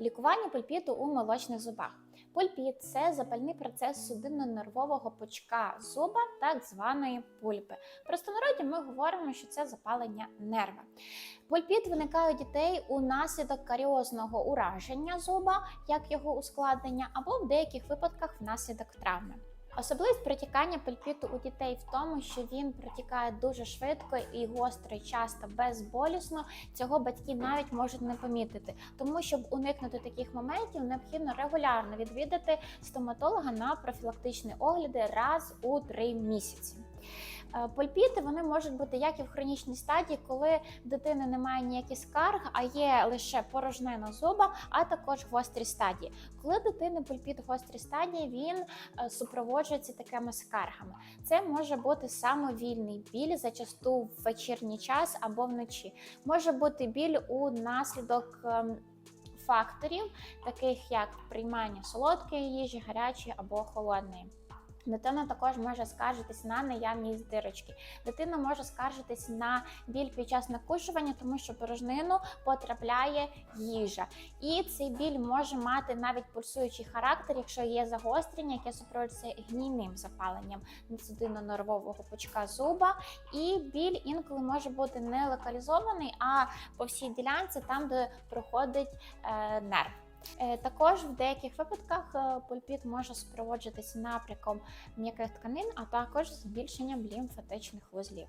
Лікування пульпіту у молочних зубах. Пульпіт це запальний процес судинно-нервового пучка зуба, так званої пульпи. Простонароді ми говоримо, що це запалення нерва. Пульпіт виникає у дітей у наслідок каріозного ураження зуба, як його ускладнення, або в деяких випадках внаслідок травми. Особливість протікання пульпіту у дітей в тому, що він протікає дуже швидко і гостро, і часто безболісно. Цього батьки навіть можуть не помітити. Тому, щоб уникнути таких моментів, необхідно регулярно відвідати стоматолога на профілактичні огляди раз у три місяці. Е, Пульпіти вони можуть бути як і в хронічній стадії, коли в дитини немає ніяких скарг, а є лише порожнина зуба, а також в стадії. Коли дитини пульпіт в гострій стадії, він е, супроводжується такими скаргами. Це може бути самовільний біль, зачасту в вечірній час або вночі. Може бути біль у наслідок. ем, Факторів, таких як приймання солодкої їжі, гарячої або холодної. Дитина також може скаржитись на наявність дирочки. Дитина може скаржитись на біль під час накушування, тому що порожнину потрапляє їжа. І цей біль може мати навіть пульсуючий характер, якщо є загострення, яке супроводжується гнійним запаленням судинно-нервового пучка зуба. І біль інколи може бути не локалізований, а по всій ділянці, там, де проходить е, нерв. Е, Також в деяких випадках е, пульпіт може супроводжуватися напрямком м'яких тканин, а також збільшенням лімфатичних вузлів.